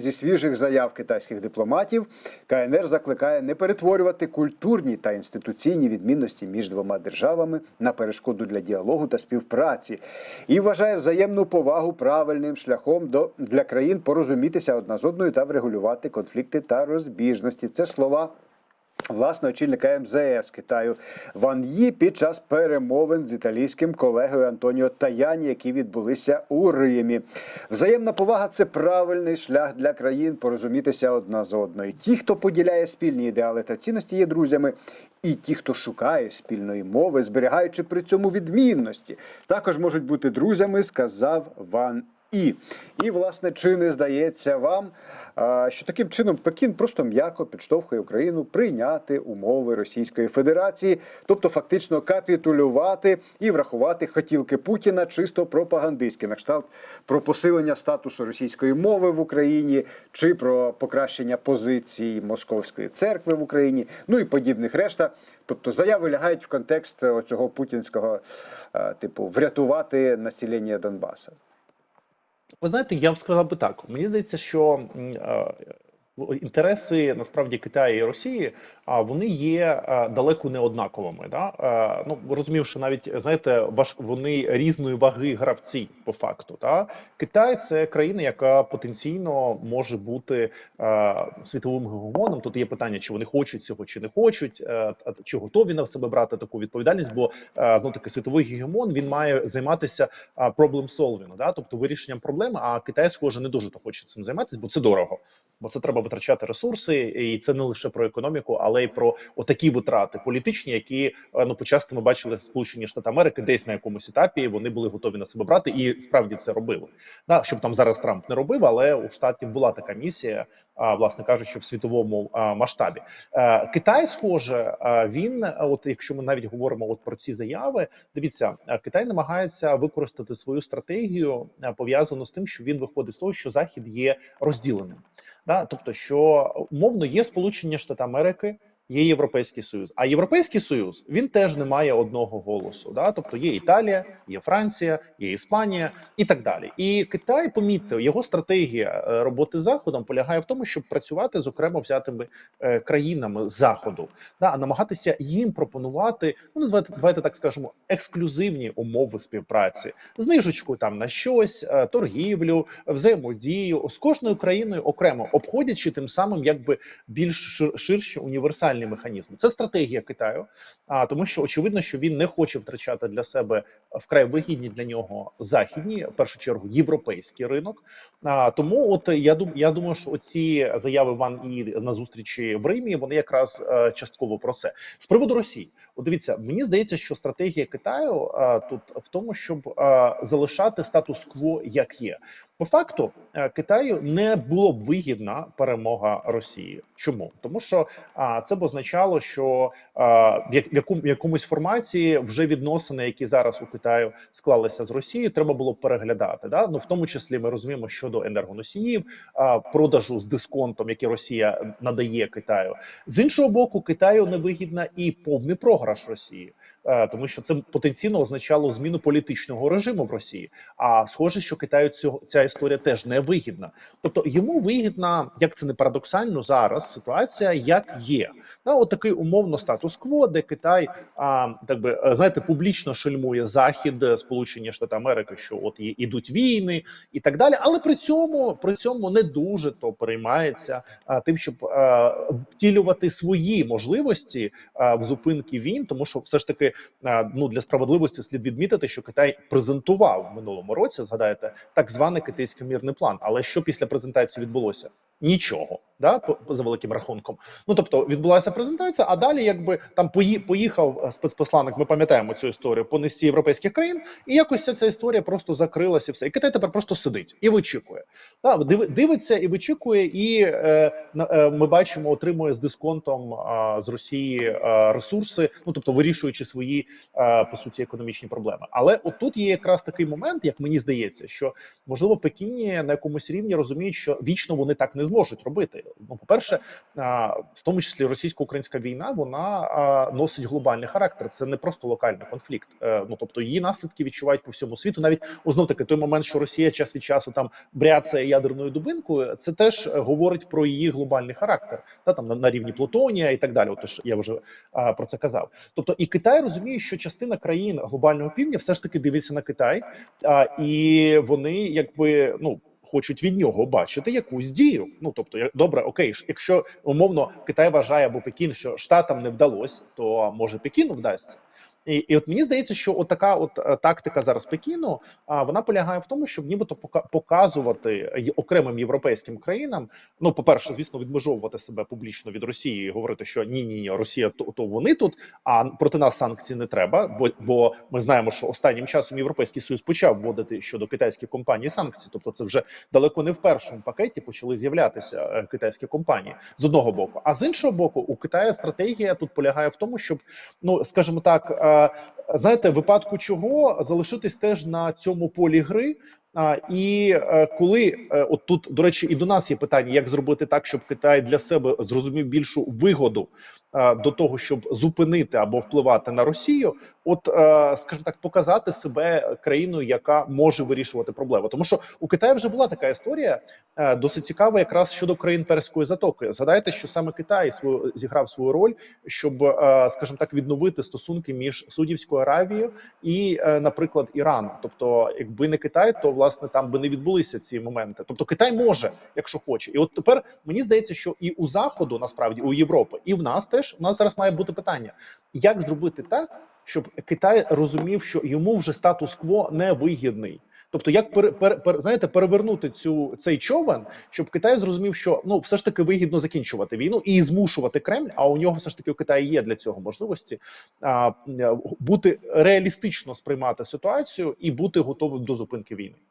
Зі свіжих заяв китайських дипломатів КНР закликає не перетворювати культурні та інституційні відмінності між двома державами на перешкоду для діалогу та співпраці і вважає взаємну повагу правильним шляхом до для країн порозумітися одна з одною та врегулювати конфлікти та розбіжності. Це слова власне очільника МЗС Китаю Ван Ї під час перемовин з італійським колегою Антоніо Таяні, які відбулися у Римі. Взаємна повага це правильний шлях для країн порозумітися одна з одною. Ті, хто поділяє спільні ідеали та цінності, є друзями. І ті, хто шукає спільної мови, зберігаючи при цьому відмінності, також можуть бути друзями, сказав Ван і. І, власне, чи не здається вам, що таким чином Пекін просто м'яко підштовхує Україну прийняти умови Російської Федерації, тобто фактично капітулювати і врахувати хотілки Путіна чисто пропагандистські, на кшталт про посилення статусу російської мови в Україні чи про покращення позицій Московської церкви в Україні, ну і подібних решта. Тобто заяви лягають в контекст оцього путінського, типу, врятувати населення Донбаса. Ви знаєте, я б сказав би так. Мені здається, що е, інтереси насправді Китаю і Росії, а вони є е, далеко не однаковими. Да? Е, Ну розумів, що навіть знаєте, важ вони різної ваги гравці по факту. Да? Китай це країна, яка потенційно може бути е, світовим гегемоном. Тут є питання, чи вони хочуть цього, чи не хочуть, чи готові на себе брати таку відповідальність. Бо знову таки світовий гегемон він має займатися а, problem да, тобто вирішенням проблеми. А Китай, схоже, не дуже то хоче цим займатися, бо це дорого. Бо це треба витрачати ресурси, і це не лише про економіку, але й про отакі витрати політичні, які е, ну почасто ми бачили Сполучені Штати Америки, десь на якомусь етапі вони були готові на себе брати і справді це робили. Да, щоб там зараз Трамп не робив, але у штатів була така місія, а, власне кажучи, в світовому масштабі. Е, Китай, схоже, він, от якщо ми навіть говоримо от про ці заяви, дивіться, е, Китай намагається використати свою стратегію пов'язану з тим, що він виходить з того, що Захід є розділеним. Да? Тобто, що умовно є Сполучені Штати Америки. Є Європейський Союз, а Європейський Союз він теж не має одного голосу. Да? Тобто є Італія, є Франція, є Іспанія і так далі. І Китай помітив його стратегія е, роботи з заходом полягає в тому, щоб працювати з окремо взятими е, країнами заходу, да? а намагатися їм пропонувати, ну називайте, давайте так скажемо, ексклюзивні умови співпраці, знижечку там на щось, е, торгівлю, взаємодію з кожною країною окремо, обходячи тим самим, якби більш шир- ширші універсальні механізми. Це стратегія Китаю, а тому, що очевидно, що він не хоче втрачати для себе вкрай вигідні для нього західні, в першу чергу, європейський ринок. А тому, от я дум, я думаю, що оці заяви Ван і на зустрічі в Римі вони якраз е, частково про це з приводу Росії. От дивіться, мені здається, що стратегія Китаю е, тут в тому, щоб е, залишати статус-кво як є. По факту е, Китаю не було б вигідна перемога Росії. Чому тому, що а, це б означало, що а, в як- яку в якомусь форматі вже відносини, які зараз у Китаю склалися з Росією, треба було переглядати. Да? Ну в тому числі ми розуміємо щодо енергоносіїв, а, продажу з дисконтом, який Росія надає Китаю. З іншого боку, Китаю невигідна і повний програш Росії. Е, Тому що це потенційно означало зміну політичного режиму в Росії. А схоже, що Китаю цього ця історія теж не вигідна. Тобто йому вигідна, як це не парадоксально зараз. Ситуація як є. На от умовно статус-кво, де Китай, а так би е, знаєте, публічно шельмує захід е, Сполучені Штати Америки, що от ідуть війни і так далі. Але при цьому при цьому не дуже то переймається а, тим, щоб а, втілювати свої можливості а, в зупинки війн, тому що все ж таки ну для справедливості слід відмітити, що Китай презентував в минулому році. Згадаєте, так званий китайський мирний план. Але що після презентації відбулося? Нічого, да, за великим рахунком. Ну тобто відбулася презентація, а далі, якби там поїхав е, спецпосланник. Ми пам'ятаємо цю історію по низці європейських країн, і якось ця, ця історія просто закрилася. і Все, і Китай тепер просто сидить і вичікує. Диви- дивиться і вичікує, і е, е, ми бачимо, отримує з дисконтом е, з Росії е, ресурси, ну тобто вирішуючи свої е, по суті економічні проблеми. Але отут є якраз такий момент, як мені здається, що можливо Пекіні на якомусь рівні розуміють, що вічно вони так не зможуть робити. Ну, по перше, в тому числі російсько-українська війна, вона носить глобальний характер. Це не просто локальний конфлікт. Е, Ну тобто її наслідки відчувають по всьому світу. Навіть знов таки той момент, що Росія час від часу там бряцає ядерною дубинкою, це теж говорить про її глобальний характер, та там на, рівні Плутонія і так далі. Отож, я вже про це казав. Тобто, і Китай розуміє, що частина країн глобального півдня все ж таки дивиться на Китай, і вони якби ну. Хочуть від нього бачити якусь дію. Ну тобто, добре, окей, якщо умовно Китай вважає або Пекін, що штатам не вдалося, то може Пекіну вдасться. І, і от мені здається, що от така от е, тактика зараз Пекіну, вона полягає в тому, щоб нібито пока- показувати окремим європейським країнам. Ну, по перше, звісно, відмежовувати себе публічно від Росії і говорити, що ні, ні, ні, Росія то, то вони тут, а проти нас санкцій не треба. Бо бо ми знаємо, що останнім часом Європейський Союз почав вводити щодо китайських компаній санкції. Тобто, це вже далеко не в першому пакеті почали з'являтися е, китайські компанії з одного боку. А з іншого боку, у Китаю стратегія тут полягає в тому, щоб ну скажімо так, е, знаєте, випадку чого залишитись теж на цьому полі гри. А, і е, коли е, от тут до речі, і до нас є питання, як зробити так, щоб Китай для себе зрозумів більшу вигоду е, до того, щоб зупинити або впливати на Росію, от е, скажімо так, показати себе країною, яка може вирішувати проблеми. Тому що у Китаї вже була така історія е, досить цікава, якраз щодо країн Перської затоки. Згадайте, що саме Китай свою зіграв свою роль, щоб, е, скажімо так, відновити стосунки між Судівською Аравією і, наприклад, Іраном. Тобто, якби не Китай, то власне там би не відбулися ці моменти. Тобто, Китай може, якщо хоче, і от тепер мені здається, що і у заходу, насправді, у Європи, і в нас теж у нас зараз має бути питання, як зробити так, щоб Китай розумів, що йому вже статус-кво не вигідний. Тобто, як пер, пер, пер, знаєте, перевернути цю цей човен, щоб Китай зрозумів, що ну все ж таки вигідно закінчувати війну і змушувати Кремль. А у нього все ж таки у Китаї є для цього можливості а, бути реалістично сприймати ситуацію і бути готовим до зупинки війни.